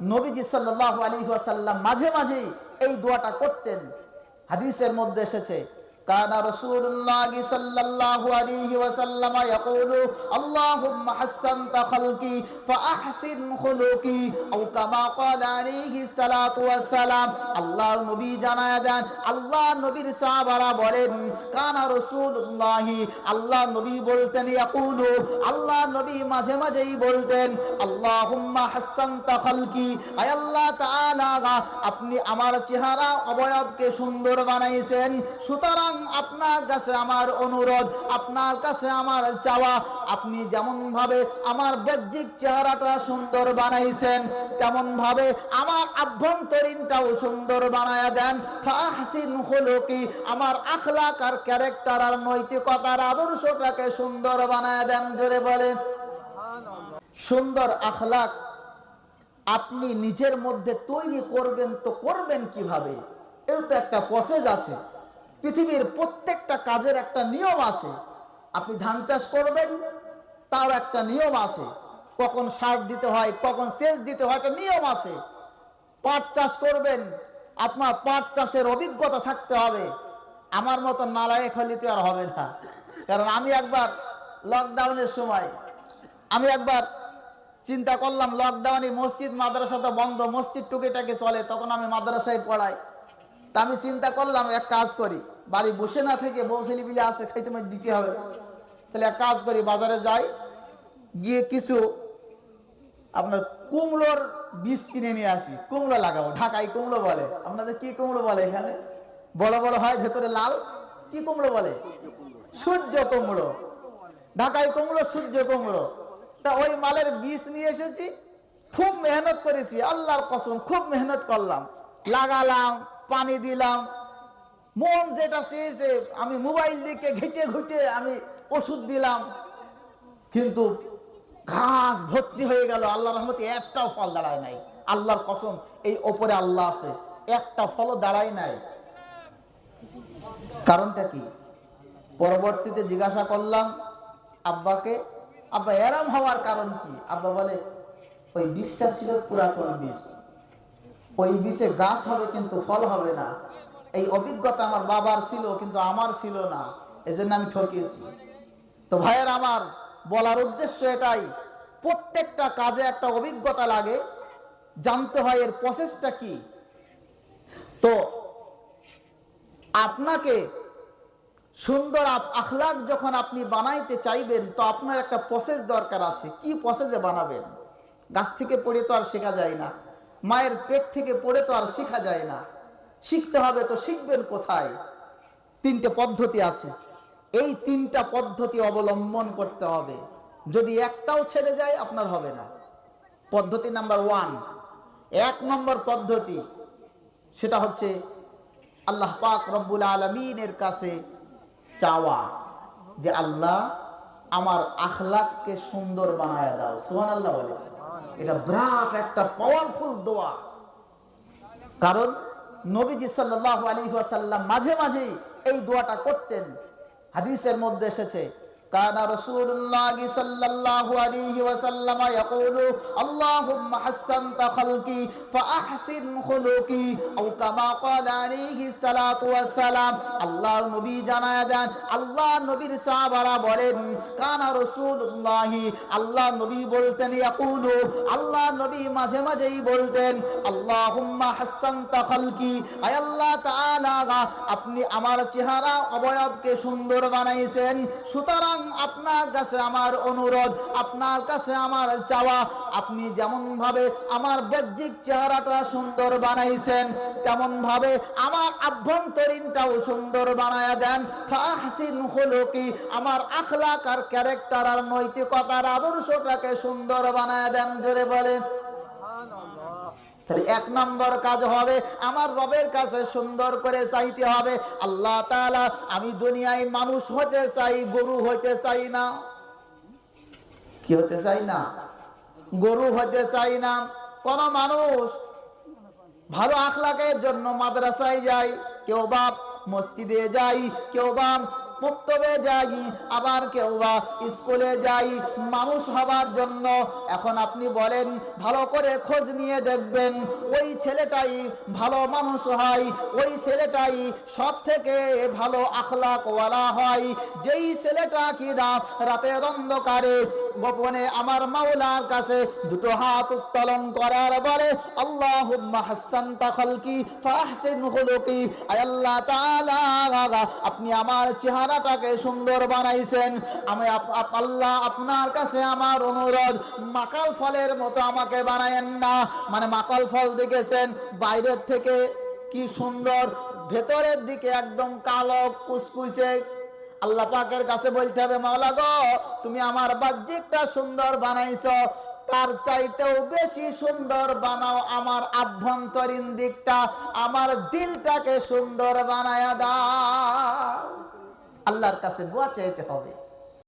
নবীজি সাল্লাহ আলী সাল্লাম মাঝে মাঝে এই দোয়াটা করতেন। হাদিসের মধ্যে এসেছে كان رسول الله صلى الله عليه وسلم يقول اللهم حسنت خلقي فأحسن خلقي أو كما قال عليه الصلاة والسلام আল্লাহর নবী জানায় দেন আল্লাহ নবীর সাহাবারা বলেন কানা রাসূলুল্লাহ আল্লাহ নবী বলতেন ইয়াকুলু আল্লাহ নবী মাঝে মাঝেই বলতেন আল্লাহুম্মা হাসানতা খালকি আয় আল্লাহ তাআলা আপনি আমার চেহারা অবয়বকে সুন্দর বানাইছেন সুতরাং আপনার কাছে আমার অনুরোধ, আপনার কাছে আমার চাওয়া। আপনি যেমন ভাবে আমার বাহ্যিক চেহারাটা সুন্দর বানাইছেন তেমন ভাবে আমার আভ্যন্তরীণটাও সুন্দর বানায়া দেন। ফাহসিন খুলুকি, আমার আখলাক আর ক্যারেক্টার আর নৈতিকতার আদর্শটাকে সুন্দর বানায়া দেন, জোরে বলেন। সুন্দর আখলাক আপনি নিজের মধ্যে তৈরি করবেন তো করবেন কীভাবে? এর তো একটা প্রসেস আছে। পৃথিবীর প্রত্যেকটা কাজের একটা নিয়ম আছে। আপনি ধান চাষ করবেন, তার একটা নিয়ম আছে। কখন সার দিতে হয়, কখন সেচ দিতে হয়, একটা নিয়ম আছে। পাট চাষ করবেন, আপনার পাট চাষের অভিজ্ঞতা থাকতে হবে। আমার মতো নালায়ক হলে তো আর হবে না। কারণ আমি একবার লকডাউনের সময়, আমি একবার চিন্তা করলাম লকডাউনে মসজিদ, মাদ্রাসা তো বন্ধ, মসজিদ টুকিটাকে চলে, তখন আমি মাদ্রাসায় পড়াই। তা আমি চিন্তা করলাম, এক কাজ করি। বাড়ি বসে না থেকে বউ ছেলে বিলে আসে, খাইতে মাঝে দিতে হবে। তাহলে এক কাজ করি, বাজারে যাই, গিয়ে কিছু আপনার কুমড়োর বীজ কিনে নিয়ে আসি। কুমড়ো লাগাবো ঢাকায় কুমড়ো বলে। আপনাদের কি কুমড়ো বলে এখানে? বড় বড় হয়, ভেতরে লাল? কি কুমড়ো বলে? সূর্য কুমড়ো। ঢাকায় কুমড়ো, সূর্য কুমড়ো। তা ওই মালের বীজ নিয়ে এসেছি, খুব মেহনত করেছি, আল্লাহর কসম, খুব মেহনত করলাম। লাগালাম পানি দিলাম। মন যেটা চেয়েছে, আমি মোবাইল দিকে ঘেটে ঘুটে আমি ওষুধ দিলাম। কিন্তু ঘাস ভর্তি হয়ে গেল আল্লাহ রহমতে একটাও ফল দাঁড়ায় নাই। আল্লাহর কসম, এই ওপরে আল্লাহ আছে, একটা ফলও দাঁড়ায় নাই। কারণটা কি? পরবর্তীতে জিজ্ঞাসা করলাম আব্বাকে, আব্বা, এরাম হওয়ার কারণ কি? আব্বা বলে, ওই বীজটা ছিল পুরাতন বীজ। ওই বীজে গাছ হবে কিন্তু ফল হবে না। এই অভিজ্ঞতা আমার বাবার ছিল, কিন্তু আমার ছিল না। এজন্য আমি ঠকিয়েছি। তো ভাইয়ের আমার বলার উদ্দেশ্য এটাই, প্রত্যেকটা কাজে একটা অভিজ্ঞতা লাগে, জানতে হয় এর প্রসেসটা কি। তো আপনাকে সুন্দর আখলাক যখন আপনি বানাইতে চাইবেন, তো আপনার একটা প্রসেস দরকার আছে। কি প্রসেসে বানাবেন? গাছ থেকে পড়ে তো আর শেখা যায় না। মায়ের পেট থেকে পড়ে তো আর শেখা যায় না। শিখতে হবে তো শিখবেন কোথায়? তিনটে পদ্ধতি আছে। এই তিনটা পদ্ধতি অবলম্বন করতে হবে। যদি একটাও ছেড়ে যায়, আপনার হবে না। পদ্ধতি নাম্বার ওয়ান। এক নম্বর পদ্ধতি, সেটা হচ্ছে আল্লাহ পাক রব্বুল আলমিনের কাছে চাওয়া যে আল্লাহ আমার আখলাককে সুন্দর বানায় দাও। সুহান আল্লাহ বলে। এটা বিরাট একটা পাওয়ারফুল দোয়া। কারণ নবীজি সাল্লাহ আলী সাল্লাম মাঝে মাঝেই এই দোয়াটা করতেন। হাদিসের মধ্যে এসেছে كان رسول الله صلى الله عليه وسلم يقول اللهم حسنت خلقي فأحسن خلقي أو كما قال عليه الصلاة والسلام আল্লাহর নবী জানায় দেন আল্লাহ নবীর সাহাবারা বলেন কানা রাসূলুল্লাহ আল্লাহ নবী বলতেন ইয়াকুলু আল্লাহ নবী মাঝে মাঝেই বলতেন আল্লাহুম্মা হাসানতা খালকি আয় আল্লাহ তাআলা আপনি আমার চেহারা অবয়বকে সুন্দর বানাইছেন সুতরাং আপনার কাছে আমার অনুরোধ, আপনার কাছে আমার চাওয়া। আপনি যেমন ভাবে আমার বাহ্যিক চেহারাটা সুন্দর বানাইছেন তেমন ভাবে আমার আভ্যন্তরীণটাও সুন্দর বানায়া দেন। ফাহসিন খুলুকি, আমার আখলাক আর ক্যারেক্টার আর নৈতিকতার আদর্শটাকে সুন্দর বানায়া দেন, জোরে বলেন। তাহলে এক নম্বর কাজ হবে, আমার রবের কাছে সুন্দর করে চাইতে হবে, আল্লাহ তালা আমি দুনিয়ায় মানুষ হতে চাই, গরু হতে চাই না। কি হতে চাই না? গরু হতে চাই না। কোন মানুষ ভালো আখলাকের জন্য মাদ্রাসায় যায়, কেউ বা মসজিদে যাই কেউ বা মুক্তবে যাই, আবার কেউ বা স্কুলে যাই, মানুষ হবার জন্য। এখন আপনি বলেন, ভালো করে খোঁজ নিয়ে দেখবেন, ওই ছেলেটাই ভালো মানুষ হয়, ওই ছেলেটাই সব থেকে ভালো আখলাক ওয়ালা হয়। যেই ছেলেটা কিনা রাতের অন্ধকারে গোপনে আমার মাওলার কাছে দুটো হাত উত্তোলন করার বলে আল্লাহুম্মা হাসানতা খালকি ফাহসিন খুলুকি আয় আল্লাহ তাআলা, আপনি আমার চেহারাটাকে সুন্দর বানাইছেন। আমি আল্লাহ আপনার কাছে আমার অনুরোধ, মাকাল ফলের মতো আমাকে বানায়েন না। মানে মাকাল ফল দেখেছেন, বাইরের থেকে কি সুন্দর, ভেতরের দিকে একদম কালো কুসকুসে আল্লাহ পাকের কাছে বলতে হবে, মাওলা গো, তুমি আমার বাহ্যিকটা সুন্দর বানাইছো। তার চাইতেও বেশি সুন্দর বানাও আমার আভ্যন্তরীণ দিকটা। আমার দিলটাকে সুন্দর বানায়া দাও। আল্লাহর কাছে দোয়া চাইতে হবে।